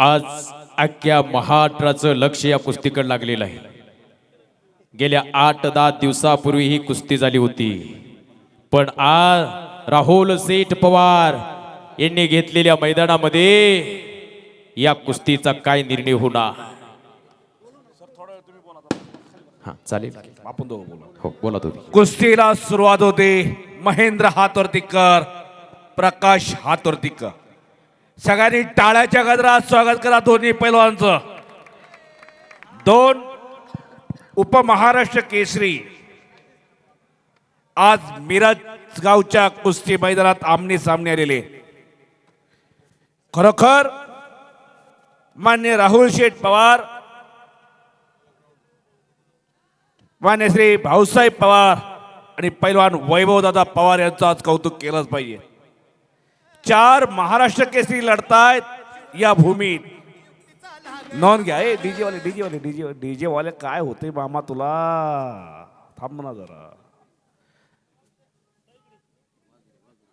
आज अख्ख्या महाराष्ट्राचं लक्ष या कुस्तीकडे लागलेलं आहे. गेल्या आठ दहा दिवसापूर्वी ही कुस्ती झाली होती. पण आज राहुल सेठ पवार यांनी घेतलेल्या मैदानामध्ये या कुस्तीचा काय निर्णय होणार? हा चालेल. आपण दोघं बोला. हो बोला तुम्ही. कुस्तीला सुरुवात होते महेंद्र हातोर्तीकर प्रकाश हातोर्तीकर. सगळ्यांनी टाळ्याच्या गजरात स्वागत करा दोन्ही पैलवानचं. दोन उपमहाराष्ट्र केसरी. आज मिरज गावच्या कुस्ती मैदानात आमने सामने आलेले. खरोखर मान्य राहुल शेठ पवार मान्य श्री भाऊसाहेब पवार आणि पैलवान वैभवदादा पवार यांचं आज कौतुक केलंच पाहिजे. चार महाराष्ट्र केसरी लढतायत या भूमीत. नोंद घ्या. ए डीजे वाले डीजे वाले डीजे डीजे वाले काय होते मामा तुला? थांब ना जरा.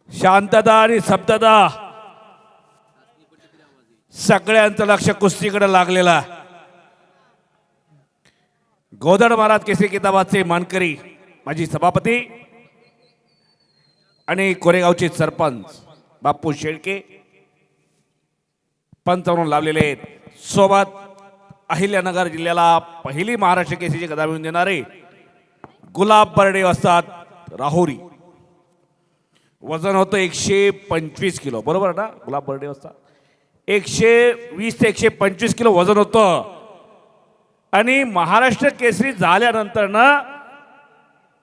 शांतता आणि शब्दता सगळ्यांचं लक्ष कुस्तीकडे लागलेला गोदड महाराज केसरी किताबाचे मानकरी माझी सभापती आणि कोरेगावचे सरपंच. बापू शेळके. पंच म्हणून लावलेले आहेत. सोबत अहिल्यानगर जिल्ह्याला पहिली महाराष्ट्र केसरीची गदा मिळून देणारे गुलाब बर्डे असतात राहुरी. वजन होतं एकशे पंचवीस किलो. बरोबर ना? गुलाब बर्डे असतात. एकशे वीस ते एकशे पंचवीस किलो वजन होतं. आणि महाराष्ट्र केसरी झाल्यानंतर ना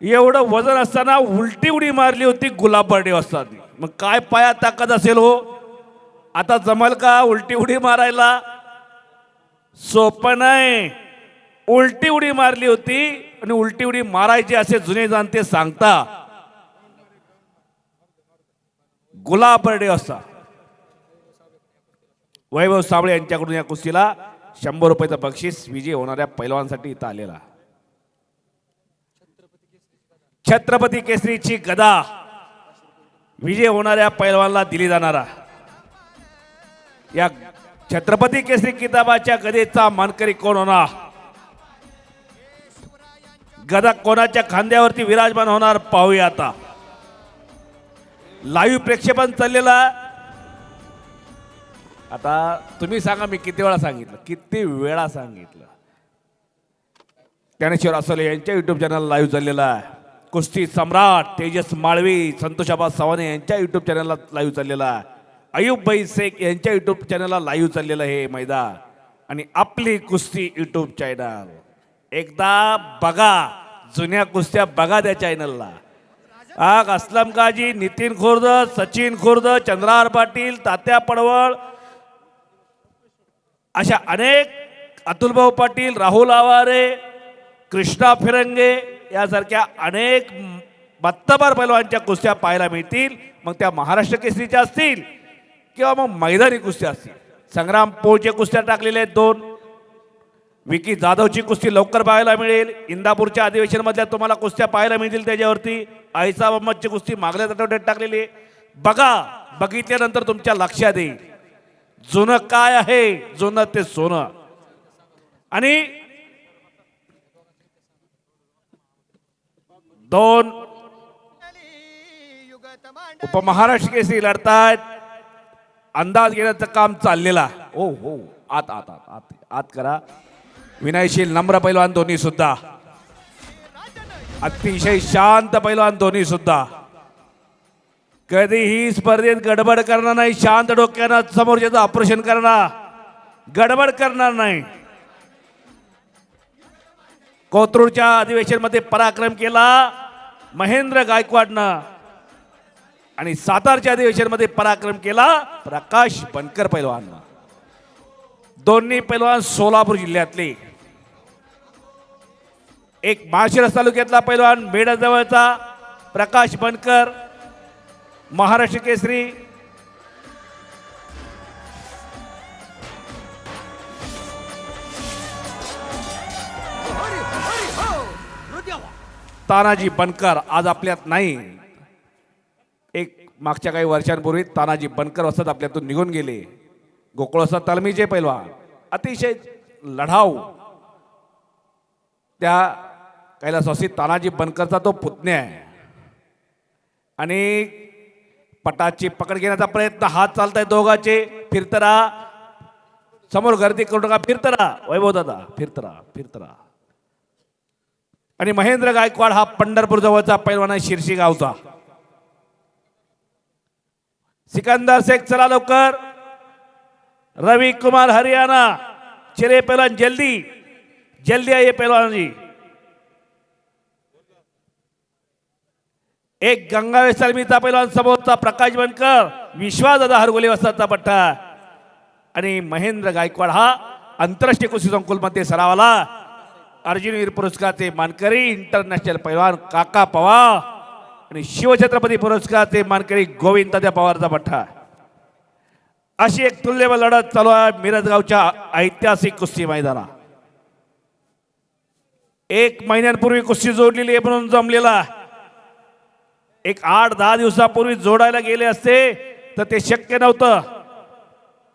एवढं वजन असताना उलटी उडी मारली होती गुलाब बर्डे असतात. मग काय पायात ताकद असेल हो? आता जमल का उलटी उडी मारायला? सोपं नाही. उलटी उडी मारली होती आणि उलटी उडी मारायची असे जुने जाणते सांगता गुलाब बर्डे असता वैभव साबळे यांच्याकडून या कुस्तीला शंभर रुपयाचं बक्षीस विजय होणाऱ्या पैलवानसाठी इथं आलेला. छत्रपती केसरीची गदा. विजय होणाऱ्या पैलवानला दिली जाणारा. या छत्रपती केसरी किताबाच्या गदेचा मानकरी कोण होणार? गदा कोणाच्या खांद्यावरती विराजमान होणार पाहूया आता. लाईव्ह प्रेक्षेपण चाललेला आता तुम्ही सांगा मी किती वेळा सांगितलं? किती वेळा सांगितलं? ज्ञानेश्वर असोले यांच्या युट्यूब चॅनल लाईव्ह चाललेला आहे. कुस्ती सम्राट तेजस माळवी संतोषाबा सवाने यांच्या युट्यूब चॅनलला लाईव्ह चाललेला आहे. अयुब भाई शेख यांच्या युट्यूब चॅनलला लाईव्ह चाललेलं हे मैदान. आणि आपली कुस्ती युट्यूब चॅनल एकदा बघा जुन्या कुस्त्या बघा त्या चॅनलला आग असलम काजी नितीन खुर्द सचिन खुर्द चंद्रार पाटील तात्या पडवळ अशा अनेक अतुलभाऊ पाटील राहुल आवारे कृष्णा फिरंगे यासारख्या अनेक बत्तबार पैलवांच्या कुस्त्या पाहायला मिळतील. मग त्या महाराष्ट्र केसरीच्या असतील किंवा मग मैदानी कुस्त्या असतील. संग्राम पोळच्या कुस्त्या टाकलेल्या आहेत दोन. विकी जाधवची कुस्ती लवकर पाहायला मिळेल. इंदापूरच्या अधिवेशनमधल्या तुम्हाला कुस्त्या पाहायला मिळतील त्याच्यावरती. आईसा अहमदची कुस्ती मागल्या आठवड्यात टाकलेली आहे. बघा बघितल्यानंतर तुमच्या लक्षात येईल. जुनं काय आहे? जुनं ते सोनं. आणि दोन। उपमहाराष्ट्र केसरी लढतायत। अंदाज घेण्याचं काम चाललेला ओ हो हो. आत आत आत आत आत करा. विनयशील नम्र पैलवान दोन्ही सुद्धा. अतिशय शांत पैलवान दोन्ही सुद्धा. कधीही स्पर्धेत गडबड करणार नाही शांत डोक्यानं समोरच्याचं ऑपरेशन करणार. गडबड करणार नाही. कोथरूडच्या अधिवेशनमध्ये पराक्रम केला. महेंद्र गायकवाडनं आणि सातारच्या अधिवेशनमध्ये पराक्रम केला प्रकाश बनकर पैलवाननं दोन्ही पैलवान सोलापूर जिल्ह्यातले. एक माळशिरस तालुक्यातला पैलवान मेढजवळचा प्रकाश बनकर महाराष्ट्र केसरी तानाजी बनकर आज आपल्यात नाही. एक मागच्या काही वर्षांपूर्वी तानाजी बनकर असत आपल्यातून निघून गेले. गोकुळसा तालमीचे पैलवान. अतिशय लढाऊ. त्या कैलासवासी तानाजी बनकरचा तो पुतण्या आहे. आणि पटाची पकड घेण्याचा प्रयत्न हात चालताय दोघाचे. फिरत राहा समोर गर्दी करू नका. फिरत वैभव दादा फिरत फिरतरा. फिरत आणि महेंद्र गायकवाड हा पंढरपूर जवळचा पैलवान आहे शिरशी गावचा. सिकंदर शेख चला लवकर. रवि कुमार हरियाणा चिरे पहलवान जल्दी. जल्दी आइए पहलवान जी एक गंगावे सलमीचा पैलवान समोरचा प्रकाश बनकर विश्वासदादा हरगोले वस्ताचा पट्टा. आणि महेंद्र गायकवाड हा आंतरराष्ट्रीय कृषी संकुलमध्ये सरावाला. अर्जुनवीर पुरस्काराचे मानकरी इंटरनॅशनल पैलवान काका पवार. आणि शिवछत्रपती पुरस्काराचे मानकरी गोविंदाच्या पवारचा पठ्ठा. अशी एक तुल्यबळ लढत चालू आहे मिरजगावच्या ऐतिहासिक कुस्ती मैदाना एक महिन्यांपूर्वी कुस्ती जोडलेली आहे म्हणून जमलेला. एक आठ दहा दिवसापूर्वी जोडायला गेले असते तर ते शक्य नव्हतं.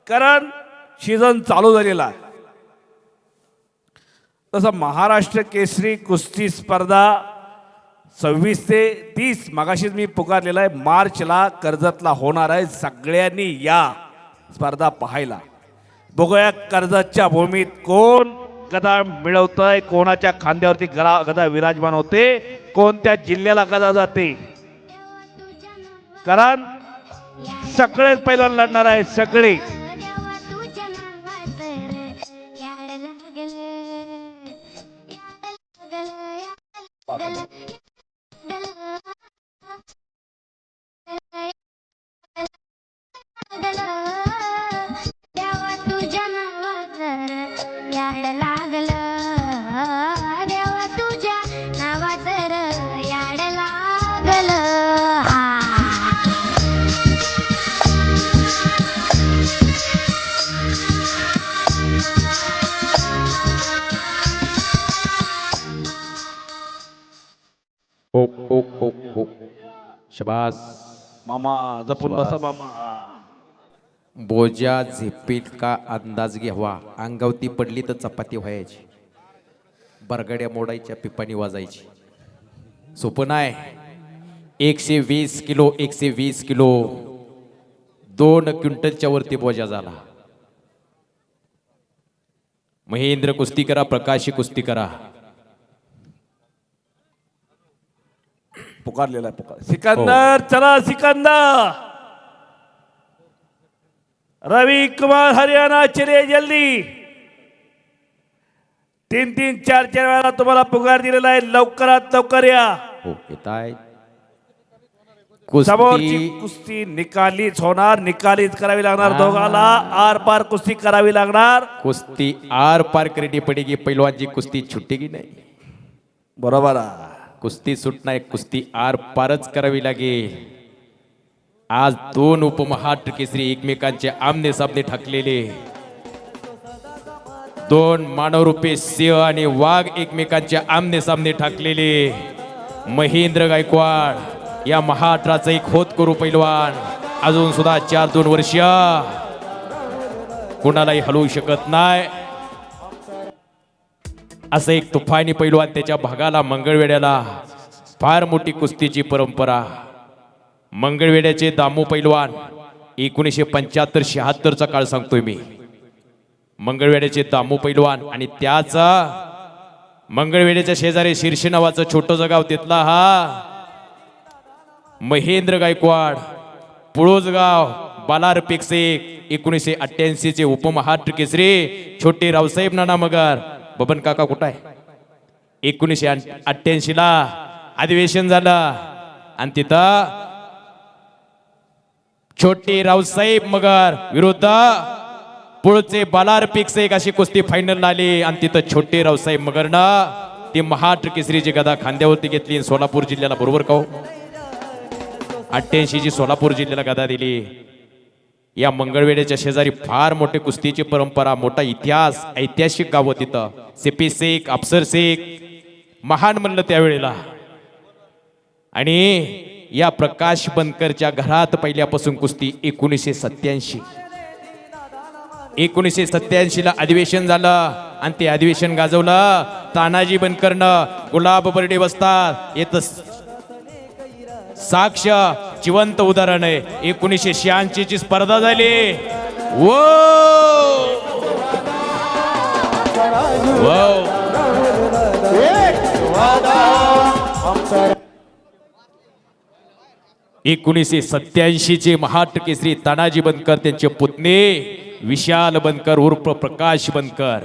कारण सीझन चालू झालेला आहे. तसं महाराष्ट्र केसरी कुस्ती स्पर्धा सव्वीस ते तीस मागाशीच मी पुकारलेला आहे मार्चला कर्जतला होणार आहे सगळ्यांनी या स्पर्धा पाहायला. बघूया कर्जतच्या भूमीत कोण गदा मिळवतंय कोणाच्या खांद्यावरती गदा गदा विराजमान होते कोणत्या जिल्ह्याला गदा जाते? कारण सगळेच पहिला लढणार आहेत सगळे. शबास. मामा जपून बसा मामा. बोजा झेपीत का अंदाज घ्यावा? अंगावती पडली तर चपाती व्हायची. बरगड्या मोडायच्या पिपाणी वाजायची. सोपं नाही. एकशे वीस किलो एकशे वीस किलो. दोन क्विंटलच्या वरती बोजा झाला. महेंद्र कुस्ती करा प्रकाशी कुस्ती करा. पुकारलेला आहे पुकार. सिकंदर चला सिकंदर. रवि कुमार हरियाणा चले जल्दी. तीन तीन चार चार वेळा तुम्हाला पुकार दिलेला आहे. लवकरात लवकर या. हो येत समोरची कुस्ती निकालीच होणार. निकालीच करावी लागणार दोघाला. आर पार कुस्ती करावी लागणार. कुस्ती आर पार करनी पडेगी. पैलवान जी कुस्ती छुटेगी नाही. बरोबर आहे. कुस्ती सुटणार कुस्ती आर पारच करावी लागेल आज दोन उपमहाट केसरी एकमेकांचे आमने सामने ठाकलेले. दोन मानवरूपी सिंह आणि वाघ एकमेकांचे आमने सामने ठाकलेले. महेंद्र गायकवाड या महाराष्ट्राचा एक होत करू पैलवान. अजून सुद्धा चार दोन वर्ष. कुणालाही हलवू शकत नाही. असं एक तुफानी पैलवान त्याच्या भागाला मंगळवेड्याला. फार मोठी कुस्तीची परंपरा. मंगळवेड्याचे दामू पैलवान एकोणीसशे पंच्याहत्तर शहात्तरचा काळ सांगतोय मी. मंगळवेड्याचे दामू पैलवान आणि त्याचा मंगळवेड्याच्या शेजारी शीर्षे नावाचं छोटं गाव तिथला हा महेंद्र गायकवाड पुळोजगाव बालार पेक्सेक एकोणीसशे अठ्ठ्याऐंशी चे उपमहाराष्ट्र केसरी छोटे रावसाहेब नाना मगर बबन काका कुठं आहे? एकोणीसशे अठ्ठ्याऐंशी ला अधिवेशन झालं. आणि तिथं छोटे रावसाहेब मगर विरुद्ध पुळचे बालार एक अशी कुस्ती फायनल आली. आणि तिथं छोटे रावसाहेब मगरनं ती महाराष्ट्र केसरीची गदा खांद्यावरती घेतली. सोलापूर जिल्ह्याला बरोबर का हो? अठ्ठ्याऐंशी जी सोलापूर जिल्ह्याला गदा दिली. या मंगळवेड्याच्या शेजारी फार मोठे कुस्तीची परंपरा मोठा इतिहास ऐतिहासिक गावं तिथं. सिपी शेख अफसर शेख महान म्हणलं त्यावेळेला. आणि या प्रकाश बनकरच्या घरात पहिल्यापासून कुस्ती एकोणीसशे सत्याऐंशी एकोणीसशे सत्याऐंशी ला अधिवेशन झालं आणि ते अधिवेशन गाजवलं. तानाजी बनकरनं गुलाब बर्डे बसतात. येत साक्ष जिवंत उदाहरण. आहे एकोणीसशे शहाऐंशी ची स्पर्धा झाली. वो! एकोणीसशे सत्याऐंशी चे महाराष्ट्र केसरी तानाजी बनकर त्यांचे पुतणे विशाल बनकर उर्फ प्रकाश बनकर.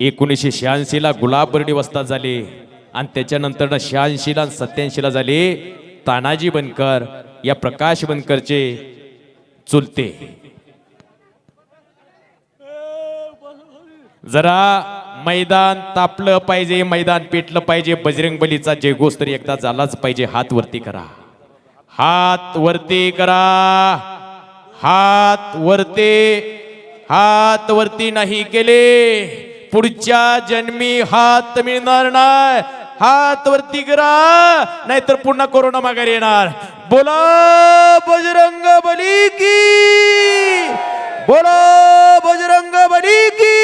एकोणीसशे शहाऐंशीला गुलाबबर्डी वस्ताद झाले. आणि त्याच्यानंतर शहाऐंशीला आणि सत्याऐंशीला झाले तानाजी बनकर या प्रकाश बनकरचे चुलते. जरा मैदान तापलं पाहिजे मैदान पेटलं पाहिजे बजरंग बलीचा जयघोष तरी एकदा झालाच पाहिजे हात वरती करा. हात वरती करा. हात वरती हात वरती नाही केले. पुढच्या जन्मी हात मिळणार नाही. हात वरती करा नाहीतर पुन्हा कोरोना माघारी येणार. बोला बजरंग बली की बोला बजरंग बली की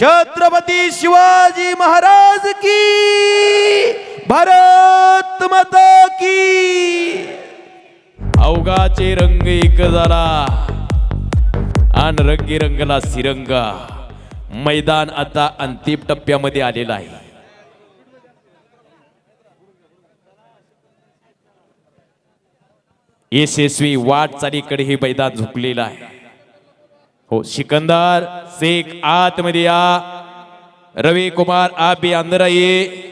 छत्रपती शिवाजी महाराज की भारत माता की. अवघाचे रंग एक झाला आणि रंगी रंगला सिरंगा. मैदान आता अंतिम टप्प्यामध्ये आलेलं आहे. यशस्वी वाटचालीकडे हे मैदान झुकलेलं आहे. हो सिकंदर शेख आतमध्ये या. रवी कुमार आबी अंदर ये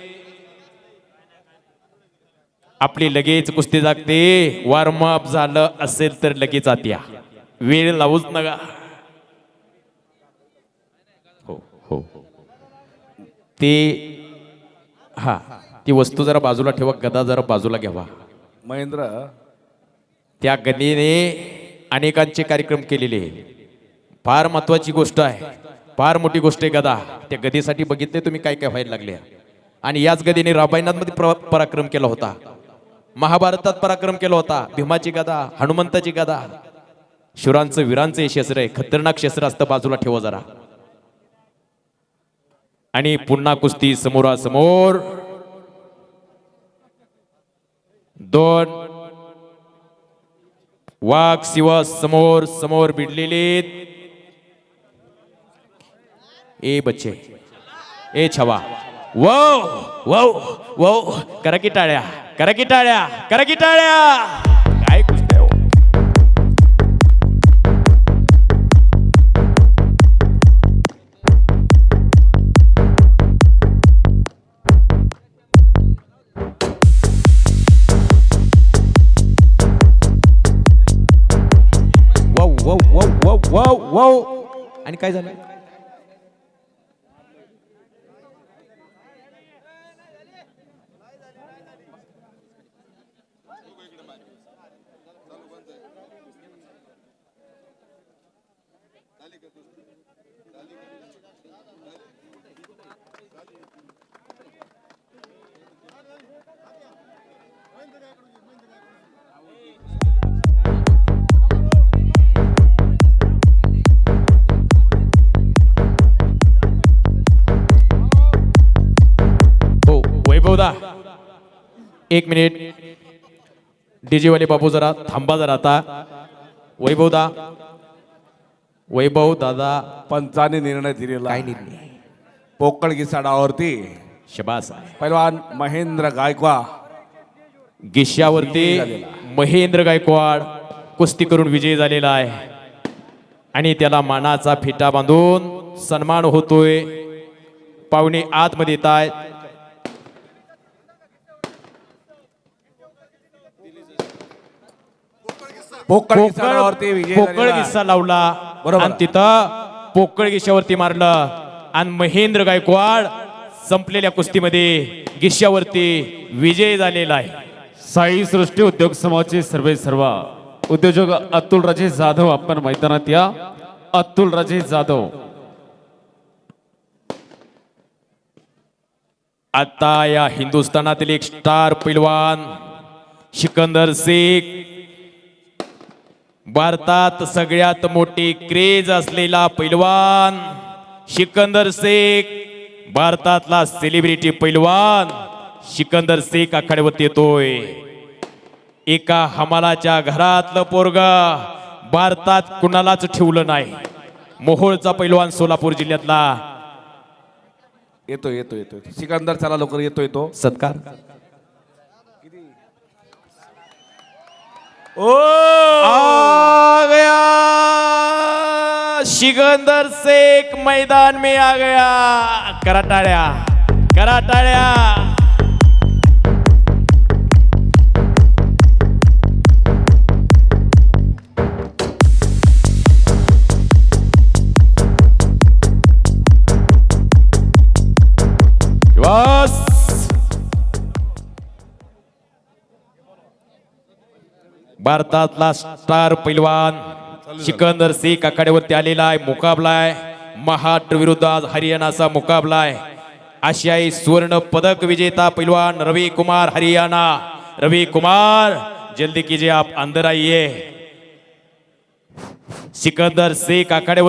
आपली लगेच कुस्ती जागते. वॉर्मअप झालं असेल तर लगेच आत्या या. वेळ लावूच नका. हो. ते हा ती वस्तू जरा बाजूला ठेवा गदा जरा बाजूला घ्यावा. महेंद्र. त्या गदीने अनेकांचे कार्यक्रम केलेले. फार महत्वाची गोष्ट आहे. फार मोठी गोष्ट आहे गदा. त्या गदीसाठी बघितले तुम्ही काय काय व्हायला लागले. आणि याच गदीने रामायणामध्ये प्र पराक्रम केला होता. महाभारतात पराक्रम केला होता. भीमाची गदा हनुमंताची गदा. शिवरांचं वीरांचं हे शस्त्र आहे. खतरनाक शस्त्र असतं बाजूला ठेवा जरा. आणि पुन्हा कुस्ती समोरासमोर. दोन. वाघ शिव समोर समोर भिडलेले ए बच्चे. ए छवा. वो वो वो. करा की टाळ्या करा की टाळ्या करा की टाळ्या. Wow wow wow wow wow आणि काय झालं? वैभवदा एक मिनिट. डीजे वाले बाबू जरा थांबा जरा आता. वैभवदा वैभव दादा. पंचाने निर्णय दिलेला काय. निर्णय? पोकळ घिसाडावरती. शबास. पैलवान महेंद्र गायकवा गिश्यावरती महेंद्र गायकवाड कुस्ती करून विजय झालेला आहे. आणि त्याला मानाचा फिटा बांधून सन्मान होतोय. पाहुणे आतमध्ये येत आहेत. पोकळ पोकळ घिसाडावरती विजय पोकळ झालेला आहे. गिस्सा लावला. बरोबर. आणि तिथं पोकळ गिश्यावरती मारलं. आणि महेंद्र गायकवाड संपलेल्या कुस्तीमध्ये गिश्यावरती विजय झालेला आहे. साई सृष्टी उद्योग समूहाचे सर्वे सर्व. उद्योजक अतुल राजे जाधव आपण मैदानात या. अतुल राजे जाधव. आता या हिंदुस्थानातील एक स्टार पैलवान सिकंदर शेख भारतात सगळ्यात मोठी क्रेज असलेला पैलवान सिकंदर शेख भारतातला सेलिब्रिटी पैलवान सिकंदर शेख आखाड्यावरती येतोय. एका हमालाच्या घरातलं पोरग भारतात कुणालाच ठेवलं नाही. मोहोळचा पैलवान सोलापूर जिल्ह्यातला. येतो येतो येतो. सिकंदर चला लवकर येतो येतो सत्कार. ओ! आ गया। सिकंदर शेख मैदान में आ गया। करा टाळ्या भारतातला स्टार पैलवान सिकंदर शेख आखाड्यावरती आलेला आहे मुकाबला आहे. महाराष्ट्र विरुद्ध आज हरियाणाचा मुकाबला आहे. आशियाई सुवर्ण पदक विजेता पैलवान रवि कुमार हरियाणा. रवि कुमार जल्दी कीजिए आप अंदर आइए. सिकंदर शेख आखाड्यावर